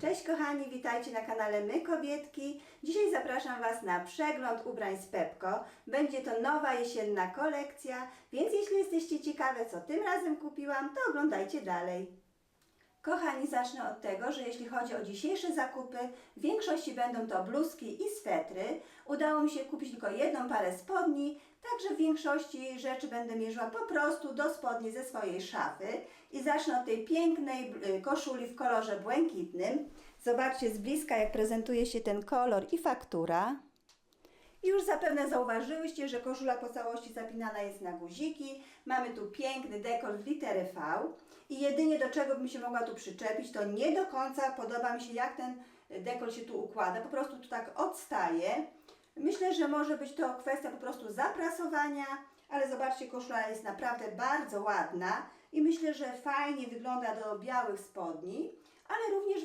Cześć kochani, witajcie na kanale My Kobietki. Dzisiaj zapraszam Was na przegląd ubrań z Pepko. Będzie to nowa jesienna kolekcja, więc jeśli jesteście ciekawe co tym razem kupiłam, to oglądajcie dalej. Kochani, zacznę od tego, że jeśli chodzi o dzisiejsze zakupy, w większości będą to bluzki i swetry. Udało mi się kupić tylko jedną parę spodni, także w większości rzeczy będę mierzyła po prostu do spodni ze swojej szafy. I zacznę od tej pięknej y, koszuli w kolorze błękitnym. Zobaczcie z bliska, jak prezentuje się ten kolor i faktura. Już zapewne zauważyłyście, że koszula po całości zapinana jest na guziki. Mamy tu piękny dekor w litery V. I jedynie do czego bym się mogła tu przyczepić, to nie do końca podoba mi się, jak ten dekor się tu układa. Po prostu tu tak odstaje. Myślę, że może być to kwestia po prostu zaprasowania, ale zobaczcie, koszula jest naprawdę bardzo ładna i myślę, że fajnie wygląda do białych spodni, ale również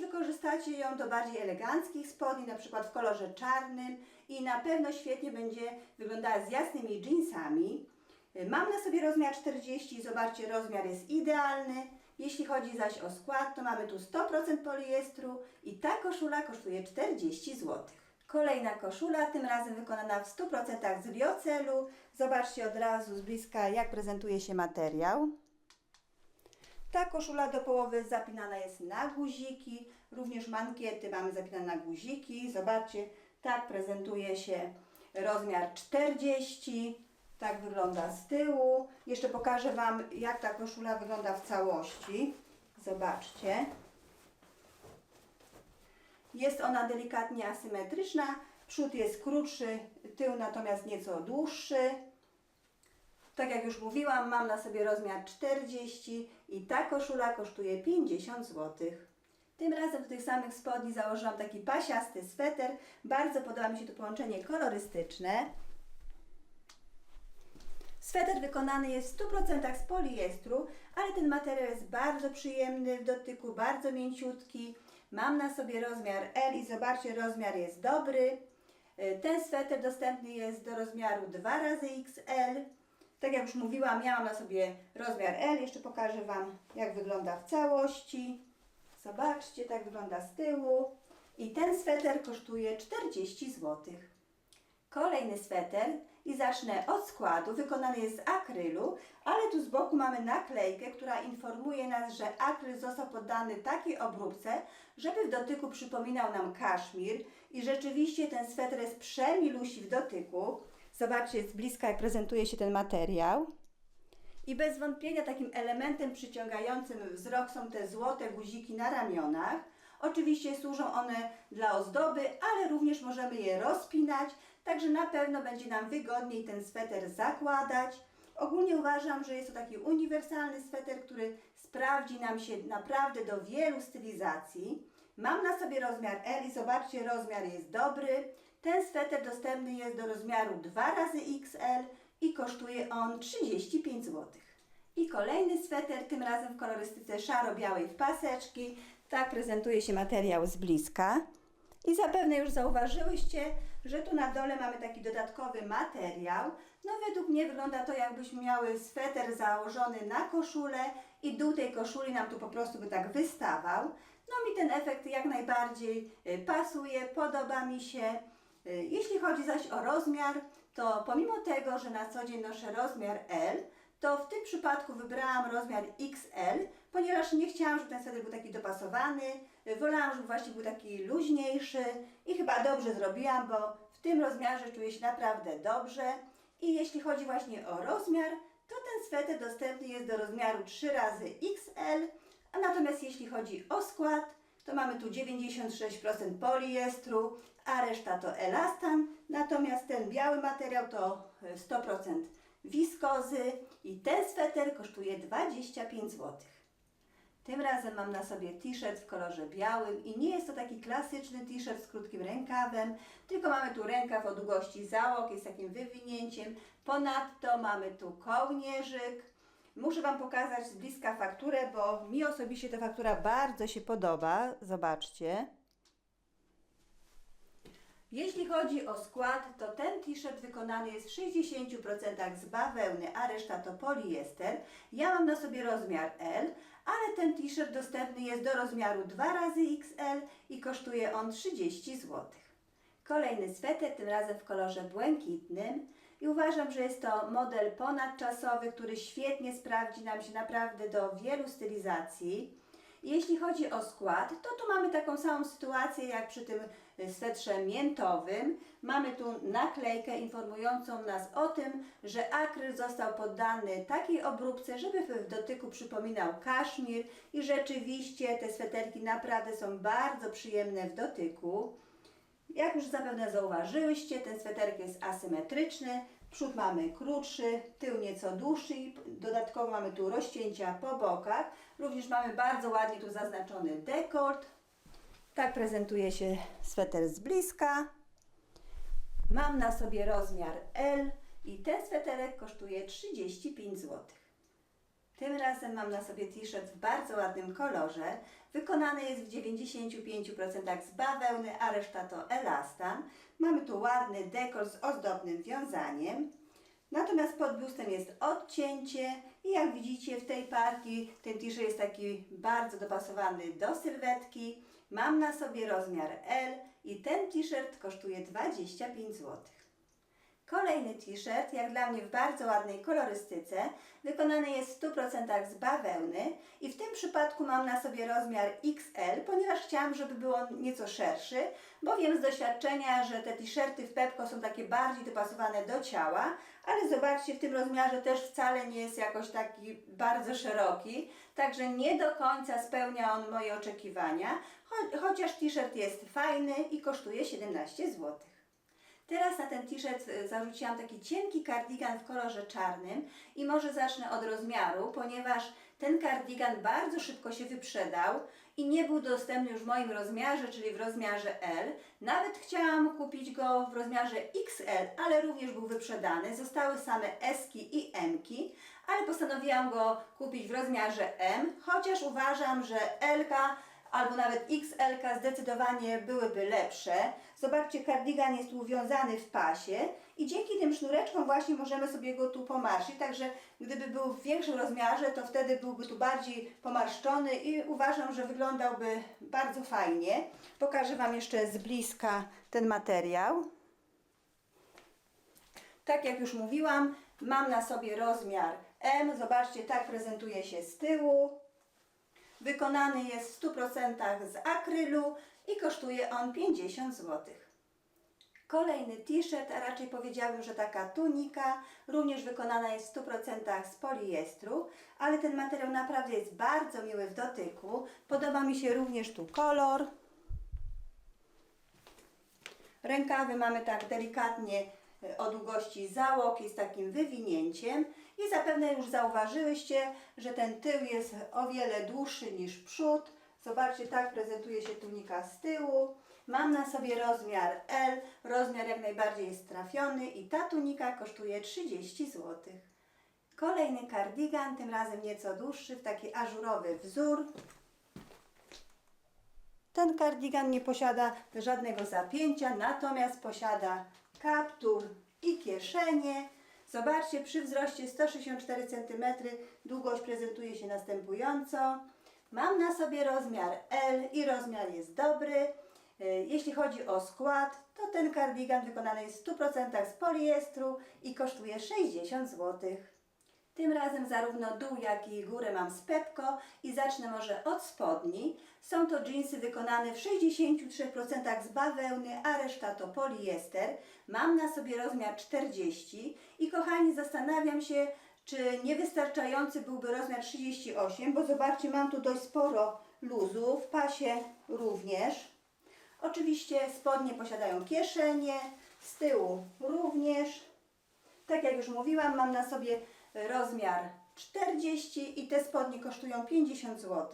wykorzystacie ją do bardziej eleganckich spodni, na przykład w kolorze czarnym i na pewno świetnie będzie wyglądała z jasnymi jeansami. Mam na sobie rozmiar 40, zobaczcie, rozmiar jest idealny. Jeśli chodzi zaś o skład, to mamy tu 100% poliestru i ta koszula kosztuje 40 zł. Kolejna koszula, tym razem wykonana w 100% z liocelu. Zobaczcie od razu z bliska, jak prezentuje się materiał. Ta koszula do połowy zapinana jest na guziki, również mankiety mamy zapinane na guziki. Zobaczcie, tak prezentuje się rozmiar 40. Tak wygląda z tyłu. Jeszcze pokażę Wam, jak ta koszula wygląda w całości. Zobaczcie. Jest ona delikatnie asymetryczna. Przód jest krótszy, tył natomiast nieco dłuższy. Tak jak już mówiłam, mam na sobie rozmiar 40 i ta koszula kosztuje 50 zł. Tym razem do tych samych spodni założyłam taki pasiasty sweter. Bardzo podoba mi się to połączenie kolorystyczne. Sweter wykonany jest w 100% z poliestru, ale ten materiał jest bardzo przyjemny w dotyku, bardzo mięciutki. Mam na sobie rozmiar L i zobaczcie, rozmiar jest dobry. Ten sweter dostępny jest do rozmiaru 2 razy XL. Tak jak już mówiłam, ja mam na sobie rozmiar L. Jeszcze pokażę Wam, jak wygląda w całości. Zobaczcie, tak wygląda z tyłu. I ten sweter kosztuje 40 zł. Kolejny sweter i zacznę od składu. Wykonany jest z akrylu, ale tu z boku mamy naklejkę, która informuje nas, że akryl został poddany takiej obróbce, żeby w dotyku przypominał nam kaszmir i rzeczywiście ten sweter jest przemilusi w dotyku. Zobaczcie z bliska, jak prezentuje się ten materiał. I bez wątpienia takim elementem przyciągającym wzrok są te złote guziki na ramionach. Oczywiście służą one dla ozdoby, ale również możemy je rozpinać, także na pewno będzie nam wygodniej ten sweter zakładać. Ogólnie uważam, że jest to taki uniwersalny sweter, który sprawdzi nam się naprawdę do wielu stylizacji. Mam na sobie rozmiar L i zobaczcie, rozmiar jest dobry. Ten sweter dostępny jest do rozmiaru 2 razy XL i kosztuje on 35 zł. I kolejny sweter, tym razem w kolorystyce szaro-białej w paseczki. Tak prezentuje się materiał z bliska. I zapewne już zauważyłyście, że tu na dole mamy taki dodatkowy materiał. No według mnie wygląda to jakbyśmy miały sweter założony na koszulę i dół tej koszuli nam tu po prostu by tak wystawał. No mi ten efekt jak najbardziej y, pasuje, podoba mi się. Y, Jeśli chodzi zaś o rozmiar, to pomimo tego, że na co dzień noszę rozmiar L, to w tym przypadku wybrałam rozmiar XL, ponieważ nie chciałam, żeby ten sweter był taki dopasowany. Wolałam, żeby właśnie był taki luźniejszy i chyba dobrze zrobiłam, bo w tym rozmiarze czuję się naprawdę dobrze. I jeśli chodzi właśnie o rozmiar, to ten sweter dostępny jest do rozmiaru 3 razy XL, a natomiast jeśli chodzi o skład, to mamy tu 96% poliestru, a reszta to elastan, natomiast ten biały materiał to 100% wiskozy i ten sweter kosztuje 25 zł. Tym razem mam na sobie t-shirt w kolorze białym i nie jest to taki klasyczny t-shirt z krótkim rękawem, tylko mamy tu rękaw o długości załok, jest takim wywinięciem. Ponadto mamy tu kołnierzyk. Muszę Wam pokazać z bliska fakturę, bo mi osobiście ta faktura bardzo się podoba. Zobaczcie. Jeśli chodzi o skład, to ten t-shirt wykonany jest w 60% z bawełny, a reszta to poliester. Ja mam na sobie rozmiar L, ale ten t-shirt dostępny jest do rozmiaru 2 razy XL i kosztuje on 30 zł. Kolejny sweter, tym razem w kolorze błękitnym. I uważam, że jest to model ponadczasowy, który świetnie sprawdzi nam się naprawdę do wielu stylizacji. Jeśli chodzi o skład, to tu mamy taką samą sytuację jak przy tym y, swetrze miętowym. Mamy tu naklejkę informującą nas o tym, że akryl został poddany takiej obróbce, żeby w dotyku przypominał kaszmir i rzeczywiście te sweterki naprawdę są bardzo przyjemne w dotyku. Jak już zapewne zauważyłyście, ten sweterek jest asymetryczny. Przód mamy krótszy, tył nieco dłuższy i dodatkowo mamy tu rozcięcia po bokach. Również mamy bardzo ładnie tu zaznaczony dekolt. Tak prezentuje się sweter z bliska. Mam na sobie rozmiar L i ten sweterek kosztuje 35 zł. Tym razem mam na sobie t-shirt w bardzo ładnym kolorze. Wykonany jest w 95% z bawełny, a reszta to elastan. Mamy tu ładny dekol z ozdobnym wiązaniem. Natomiast pod biustem jest odcięcie i jak widzicie w tej partii ten t-shirt jest taki bardzo dopasowany do sylwetki. Mam na sobie rozmiar L i ten t-shirt kosztuje 25 zł. Kolejny t-shirt, jak dla mnie w bardzo ładnej kolorystyce, wykonany jest w 100% z bawełny i w tym przypadku mam na sobie rozmiar XL, ponieważ chciałam, żeby było nieco szerszy, bo wiem z doświadczenia, że te t-shirty w Pepko są takie bardziej dopasowane do ciała, ale zobaczcie, w tym rozmiarze też wcale nie jest jakoś taki bardzo szeroki, także nie do końca spełnia on moje oczekiwania, cho chociaż t-shirt jest fajny i kosztuje 17 zł. Teraz na ten t-shirt y, zarzuciłam taki cienki kardigan w kolorze czarnym i może zacznę od rozmiaru, ponieważ ten kardigan bardzo szybko się wyprzedał i nie był dostępny już w moim rozmiarze, czyli w rozmiarze L. Nawet chciałam kupić go w rozmiarze XL, ale również był wyprzedany. Zostały same S-ki i M-ki, ale postanowiłam go kupić w rozmiarze M, chociaż uważam, że L-ka albo nawet XL zdecydowanie byłyby lepsze. Zobaczcie, kardigan jest uwiązany w pasie i dzięki tym sznureczkom właśnie możemy sobie go tu pomarszyć, także gdyby był w większym rozmiarze, to wtedy byłby tu bardziej pomarszczony i uważam, że wyglądałby bardzo fajnie. Pokażę Wam jeszcze z bliska ten materiał. Tak jak już mówiłam, mam na sobie rozmiar M. Zobaczcie, tak prezentuje się z tyłu. Wykonany jest w 100% z akrylu i kosztuje on 50 zł. Kolejny t-shirt, a raczej powiedziałabym, że taka tunika, również wykonana jest w 100% z poliestru, ale ten materiał naprawdę jest bardzo miły w dotyku. Podoba mi się również tu kolor. Rękawy mamy tak delikatnie e, o długości załogi z takim wywinięciem i zapewne już zauważyłyście, że ten tył jest o wiele dłuższy niż przód. Zobaczcie, tak prezentuje się tunika z tyłu. Mam na sobie rozmiar L, rozmiar jak najbardziej jest trafiony i ta tunika kosztuje 30 zł. Kolejny kardigan, tym razem nieco dłuższy, w taki ażurowy wzór. Ten kardigan nie posiada żadnego zapięcia, natomiast posiada kaptur i kieszenie. Zobaczcie, przy wzroście 164 cm długość prezentuje się następująco. Mam na sobie rozmiar L i rozmiar jest dobry. E, Jeśli chodzi o skład, to ten kardigan wykonany jest w 100% z poliestru i kosztuje 60 zł. Tym razem zarówno dół, jak i górę mam z Pepko i zacznę może od spodni. Są to dżinsy wykonane w 63% z bawełny, a reszta to poliester. Mam na sobie rozmiar 40 i kochani zastanawiam się, czy niewystarczający byłby rozmiar 38, bo zobaczcie, mam tu dość sporo luzu, w pasie również. Oczywiście spodnie posiadają kieszenie, z tyłu również. Tak jak już mówiłam, mam na sobie rozmiar 40 i te spodnie kosztują 50 zł.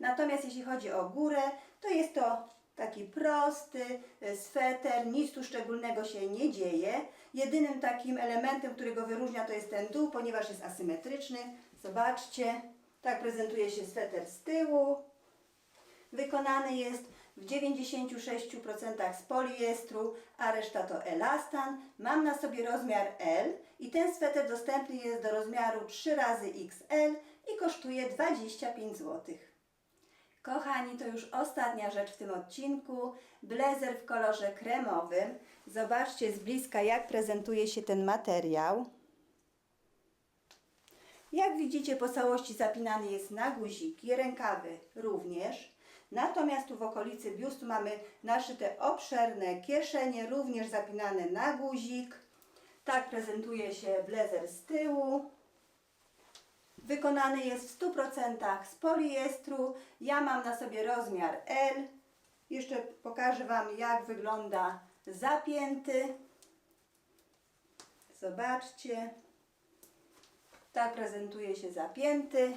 Natomiast jeśli chodzi o górę, to jest to taki prosty e, sweter, nic tu szczególnego się nie dzieje. Jedynym takim elementem, którego wyróżnia to jest ten dół, ponieważ jest asymetryczny. Zobaczcie, tak prezentuje się sweter z tyłu. Wykonany jest w 96% z poliestru, a reszta to elastan. Mam na sobie rozmiar L i ten sweter dostępny jest do rozmiaru 3 razy XL i kosztuje 25 zł. Kochani, to już ostatnia rzecz w tym odcinku. Blazer w kolorze kremowym. Zobaczcie z bliska, jak prezentuje się ten materiał. Jak widzicie, po całości zapinany jest na guziki, rękawy również. Natomiast tu w okolicy biustu mamy naszyte obszerne kieszenie, również zapinane na guzik. Tak prezentuje się blazer z tyłu. Wykonany jest w 100% z poliestru. Ja mam na sobie rozmiar L. Jeszcze pokażę Wam, jak wygląda zapięty. Zobaczcie. Tak prezentuje się zapięty.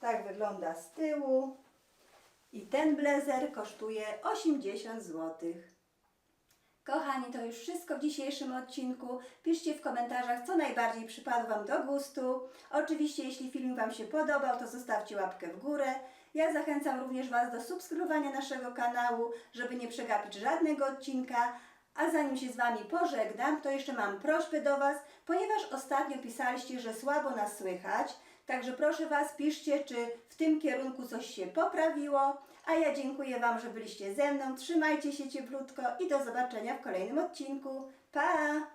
Tak wygląda z tyłu. I ten blazer kosztuje 80 zł. Kochani, to już wszystko w dzisiejszym odcinku. Piszcie w komentarzach, co najbardziej przypadło Wam do gustu. Oczywiście, jeśli film Wam się podobał, to zostawcie łapkę w górę. Ja zachęcam również Was do subskrybowania naszego kanału, żeby nie przegapić żadnego odcinka. A zanim się z Wami pożegnam, to jeszcze mam prośbę do Was, ponieważ ostatnio pisaliście, że słabo nas słychać. Także proszę Was, piszcie, czy w tym kierunku coś się poprawiło. A ja dziękuję Wam, że byliście ze mną. Trzymajcie się cieplutko i do zobaczenia w kolejnym odcinku. Pa!